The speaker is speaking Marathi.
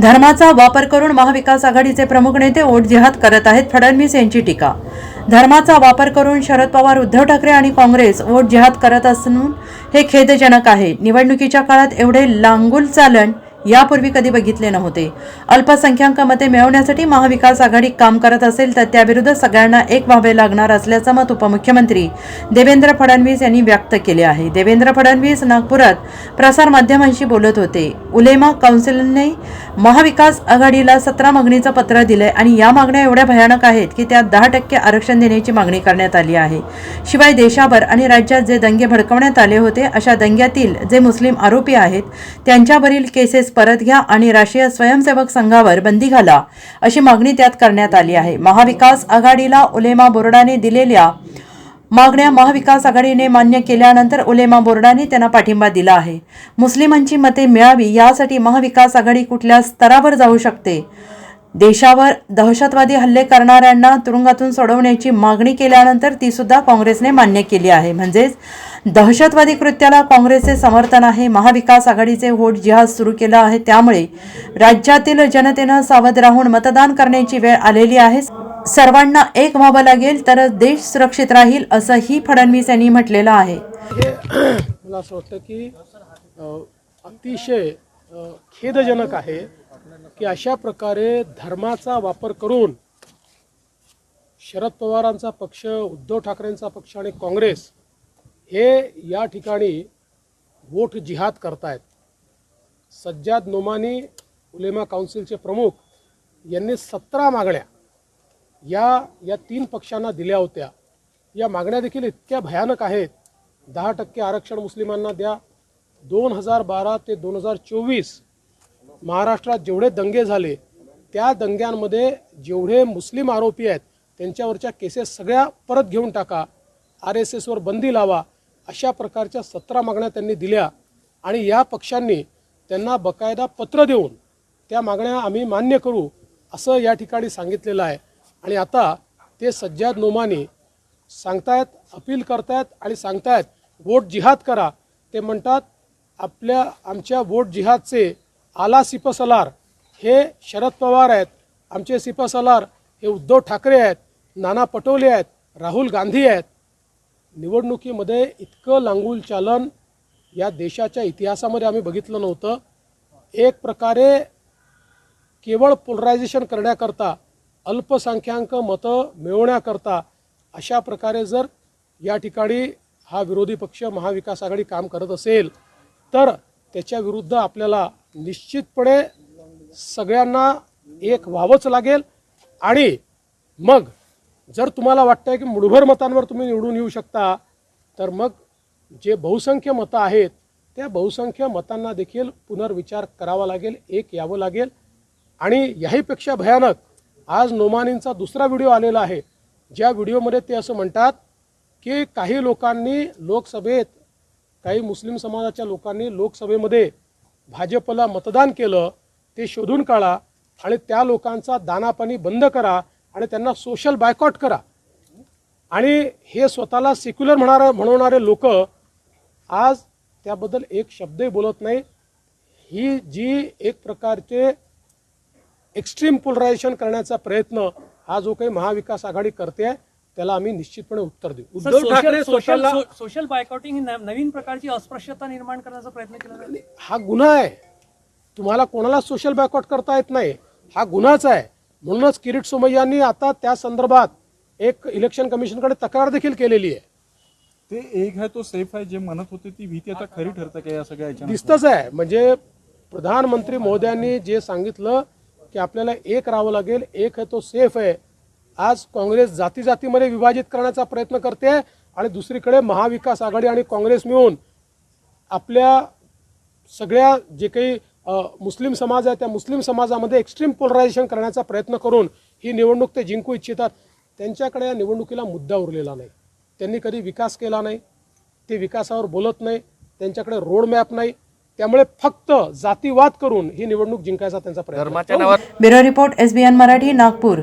धर्माचा वापर करून महाविकास आघाडीचे प्रमुख नेते ओट जिहाद करत आहेत फडणवीस यांची टीका. धर्माचा वापर करून शरद पवार उद्धव ठाकरे आणि काँग्रेस वोट जिहाद करत असून हे खेदजनक आहे. निवडणुकीच्या काळात एवढे लांगुल चालन यापूर्वी कधी बघितले नव्हते. अल्पसंख्याक मते मिळवण्यासाठी महाविकास आघाडी काम करत असेल तर त्याविरुद्ध सगळ्यांना एक व्हावे लागणार असल्याचं मत उपमुख्यमंत्री देवेंद्र फडणवीस यांनी व्यक्त केले आहे. देवेंद्र फडणवीस नागपुरात प्रसारमाध्यमांशी बोलत होते. उलेमा काउन्सिलने महाविकास आघाडीला सतरा मागणीचं पत्र दिलंय आणि या मागण्या एवढ्या भयानक आहेत की त्यात दहा टक्के आरक्षण देण्याची मागणी करण्यात आली आहे. शिवाय देशाभर आणि राज्यात जे दंगे भडकवण्यात आले होते अशा दंग्यातील जे मुस्लिम आरोपी आहेत त्यांच्यावरील केसेस परत घ्या आणि राष्ट्रीय स्वयंसेवक संघावर बंदी घाला अशी मागणी त्यात करण्यात आली आहे. महाविकास आघाडीला उलेमा बोर्डाने दिलेल्या मागण्या महाविकास आघाडीने मान्य केल्यानंतर उलेमा बोर्डाने त्यांना पाठिंबा दिला आहे. मुस्लिमांची मते मिळावी यासाठी महाविकास आघाडी कुठल्या स्तरावर जाऊ शकते? देशावर दहशतवादी हल्ले करणाऱ्यांना तुरुंगातून सोडवण्याची मागणी केल्यानंतर ती सुद्धा काँग्रेसने मान्य केली आहे. म्हणजेच दहशतवादी कृत्याला काँग्रेसचे समर्थन आहे. महाविकास आघाडीचे व्होट जिहाद सुरू केला आहे. त्यामुळे राज्यातील जनतेनं सावध राहून मतदान करण्याची वेळ आलेली आहे. सर्वांना एक व्हावं लागेल तरच देश सुरक्षित राहील असंही फडणवीस यांनी म्हटलेलं आहे. मला असं वाटतं की अतिशय खेदजनक आहे. की अशा प्रकारे धर्माचा वापर करून शरद पवारांचा पक्ष उद्धव ठाकरेंचा पक्ष आणि काँग्रेस हे या ठिकाणी वोट जिहाद करतायत. सज्जाद नोमानी उलेमा काउन्सिलचे प्रमुख यांनी सतरा मागण्या या या तीन पक्षांना दिल्या होत्या. या मागण्या देखील इतक्या भयानक आहेत. दहा टक्के आरक्षण मुस्लिमांना द्या. दोन हजार बारा ते दोन हजार चोवीस महाराष्ट्रात जेवढे दंगे झाले त्या दंग्यांमध्ये जेवढे मुस्लिम आरोपी आहेत त्यांच्यावरच्या केसेस सगळ्या परत घेऊन टाका आर एस एसवर बंदी लावा अशा प्रकारच्या सतरा मागण्या त्यांनी दिल्या आणि या पक्षांनी त्यांना बकायदा पत्र देऊन त्या मागण्या आम्ही मान्य करू असं या ठिकाणी सांगितलेलं आहे. आणि आता ते सज्जाद नोमानी सांगतायत अपील करतायत आणि सांगतायत वोट जिहाद करा. ते म्हणतात आपल्या आमच्या वोट जिहादचे आला सिपसलार हे शरद पवार आहेत. आमचे सिपसलार हे उद्धव ठाकरे आहेत. नाना पटोले आहेत. राहुल गांधी आहेत. निवडणुकीमध्ये इतकं लांगूल चालन या देशाच्या इतिहासामध्ये आम्ही बघितलं नव्हतं. एक प्रकारे केवळ पोलरायझेशन करण्याकरता अल्पसंख्याक मतं मिळवण्याकरता अशा प्रकारे जर या ठिकाणी हा विरोधी पक्ष महाविकास आघाडी काम करत असेल तर त्याच्या विरुद्ध आपल्याला निश्चितपणे सगळ्यांना एक व्हावंच लागेल. आणि मग जर तुम्हाला वाटतंय की मुठभर मतांवर तुम्ही निवडून येऊ शकता तर मग जे बहुसंख्य मतं आहेत त्या बहुसंख्य मतांना देखील पुनर्विचार करावा लागेल एक यावं लागेल. आणि याहीपेक्षा भयानक आज नोमानींचा दुसरा व्हिडिओ आलेला आहे. ज्या व्हिडिओमध्ये ते असं म्हणतात की काही लोकांनी लोकसभेत काही मुस्लिम समाजाच्या लोकांनी लोकसभेमध्ये भाजपला मतदान केलं ते शोधून काढा आणि त्या लोकांचा दानापाणी बंद करा आणि त्यांना सोशल बायकॉट करा. आणि हे स्वतःला सेक्युलर म्हणा म्हणवणारे लोक आज त्याबद्दल एक शब्दही बोलत नाही. ही जी एक प्रकारचे एक्स्ट्रीम पोलरायझेशन करण्याचा प्रयत्न हा जो काही महाविकास आघाडी करते आहे त्याला आम्ही निश्चितपणे उत्तर देऊ. Sir, Uddhav Thackeray social social स्वतःला सोशल बायकॉटिंग ही नवीन प्रकारची अस्पृश्यता निर्माण करण्याचा प्रयत्न केला हा गुन्हा आहे. तुम्हाला कोणाला सोशल बॅकआउट करता येत नाही. हा गुन्हाच आहे. म्हणूनच किरीट सोमय्यांनी आता त्या संदर्भात एक इलेक्शन कमिशनकडे तक्रार देखील केलेली आहे. ते एक आहे तो सेफ आहे. जे म्हणत होते ती भीती आता खरी ठरते का या सगळ्या दिसतच आहे. म्हणजे प्रधानमंत्री महोदयांनी जे सांगितलं की आपल्याला एक राहावं लागेल एक आहे तो सेफ आहे. आज काँग्रेस जाती जातीमध्ये विभाजित करण्याचा प्रयत्न करते आणि दुसरीकडे महाविकास आघाडी आणि काँग्रेस मिळून आपल्या सगळ्या जे काही मुस्लिम समाज आहे त्या मुस्लिम समाजामध्ये एक्स्ट्रीम पोलरायझेशन करण्याचा प्रयत्न करून ही निवडणूक ते जिंकू इच्छितात. त्यांच्याकडे या निवडणुकीला मुद्दा उरलेला नाही. त्यांनी कधी विकास केला नाही. ते विकासावर बोलत नाही. त्यांच्याकडे रोड मॅप नाही. त्यामुळे फक्त जातीवाद करून ही निवडणूक जिंकायचा त्यांचा प्रयत्न आहे. Bureau report SBN Marathi Nagpur.